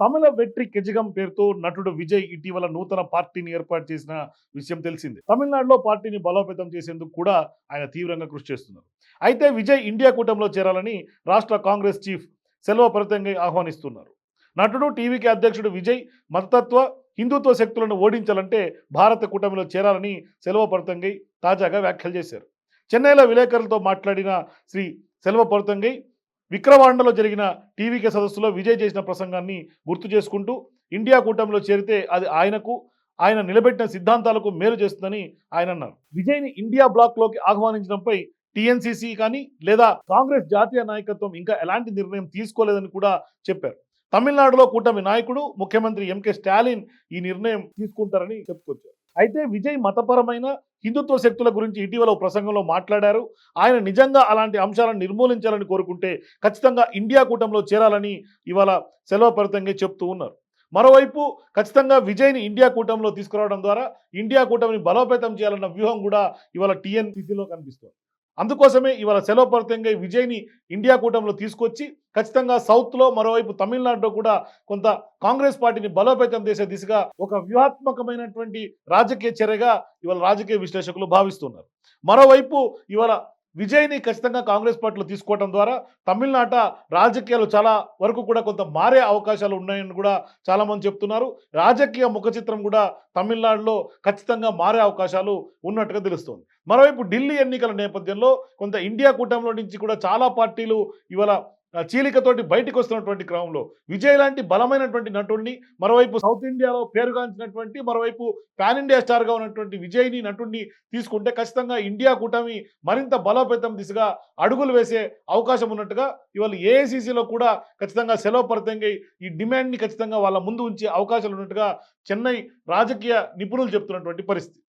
తమిళ వెట్రి కెజగం పేరుతో నటుడు విజయ్ ఇటీవల నూతన పార్టీని ఏర్పాటు చేసిన విషయం తెలిసింది. తమిళనాడులో పార్టీని బలోపేతం చేసేందుకు కూడా ఆయన తీవ్రంగా కృషి చేస్తున్నారు. అయితే విజయ్ ఇండియా కూటమిలో చేరాలని రాష్ట్ర కాంగ్రెస్ చీఫ్ సెల్వ ఆహ్వానిస్తున్నారు. నటుడు టీవీకి అధ్యక్షుడు విజయ్ మతతత్వ హిందుత్వ శక్తులను ఓడించాలంటే భారత కూటమిలో చేరాలని సెల్వ పరతంగై తాజాగా వ్యాఖ్యలు చేశారు. చెన్నైలో విలేకరులతో మాట్లాడిన శ్రీ సెల్వ పరతంగై విక్రవాండలో జరిగిన టీవీకే సదస్సులో విజయ్ చేసిన ప్రసంగాన్ని గుర్తు చేసుకుంటూ ఇండియా కూటమిలో చేరితే అది ఆయనకు ఆయన నిలబెట్టిన సిద్ధాంతాలకు మేలు చేస్తుందని ఆయన అన్నారు. విజయ్ని ఇండియా బ్లాక్లోకి ఆహ్వానించడంపై టీఎన్సీసీ కానీ లేదా కాంగ్రెస్ జాతీయ నాయకత్వం ఇంకా ఎలాంటి నిర్ణయం తీసుకోలేదని కూడా చెప్పారు. తమిళనాడులో కూటమి నాయకుడు ముఖ్యమంత్రి ఎంకే స్టాలిన్ ఈ నిర్ణయం తీసుకుంటారని చెప్పుకొచ్చారు. అయితే విజయ్ మతపరమైన హిందుత్వ శక్తుల గురించి ఇటీవల ప్రసంగంలో మాట్లాడారు. ఆయన నిజంగా అలాంటి అంశాలను నిర్మూలించాలని కోరుకుంటే ఖచ్చితంగా ఇండియా కూటమిలో చేరాలని ఇవాళ సెలవుపరితంగా చెప్తూ ఉన్నారు. మరోవైపు ఖచ్చితంగా విజయ్ని ఇండియా కూటమిలో తీసుకురావడం ద్వారా ఇండియా కూటమిని బలోపేతం చేయాలన్న వ్యూహం కూడా ఇవాళ టీఎన్సీసీలో కనిపిస్తుంది. అందుకోసమే ఇవాళ సెలవుపరితంగా విజయ్ని ఇండియా కూటమిలో తీసుకొచ్చి ఖచ్చితంగా సౌత్లో మరోవైపు తమిళనాడులో కూడా కొంత కాంగ్రెస్ పార్టీని బలోపేతం చేసే దిశగా ఒక వ్యూహాత్మకమైనటువంటి రాజకీయ చర్యగా ఇవాళ రాజకీయ విశ్లేషకులు భావిస్తున్నారు. మరోవైపు ఇవాళ విజయ్ని ఖచ్చితంగా కాంగ్రెస్ పార్టీలో తీసుకోవడం ద్వారా తమిళనాట రాజకీయాలు చాలా వరకు కూడా కొంత మారే అవకాశాలు ఉన్నాయని కూడా చాలామంది చెప్తున్నారు. రాజకీయ ముఖ చిత్రం కూడా తమిళనాడులో ఖచ్చితంగా మారే అవకాశాలు ఉన్నట్టుగా తెలుస్తోంది. మరోవైపు ఢిల్లీ ఎన్నికల నేపథ్యంలో కొంత ఇండియా కూటమిలో నుంచి కూడా చాలా పార్టీలు ఇవాళ చీలికతోటి బయటకు వస్తున్నటువంటి క్రమంలో విజయ్ లాంటి బలమైనటువంటి నటుడిని మరోవైపు సౌత్ ఇండియాలో పేరుగాంచినటువంటి మరోవైపు పాన్ ఇండియా స్టార్గా ఉన్నటువంటి విజయ్ని నటుడిని తీసుకుంటే ఖచ్చితంగా ఇండియా కూటమి మరింత బలోపేతం దిశగా అడుగులు వేసే అవకాశం ఉన్నట్టుగా ఇవాళ ఏఐసీసీలో కూడా ఖచ్చితంగా సెలవు పరతంగా ఈ డిమాండ్ని ఖచ్చితంగా వాళ్ళ ముందు ఉంచే అవకాశాలు ఉన్నట్టుగా చెన్నై రాజకీయ నిపుణులు చెప్తున్నటువంటి పరిస్థితి.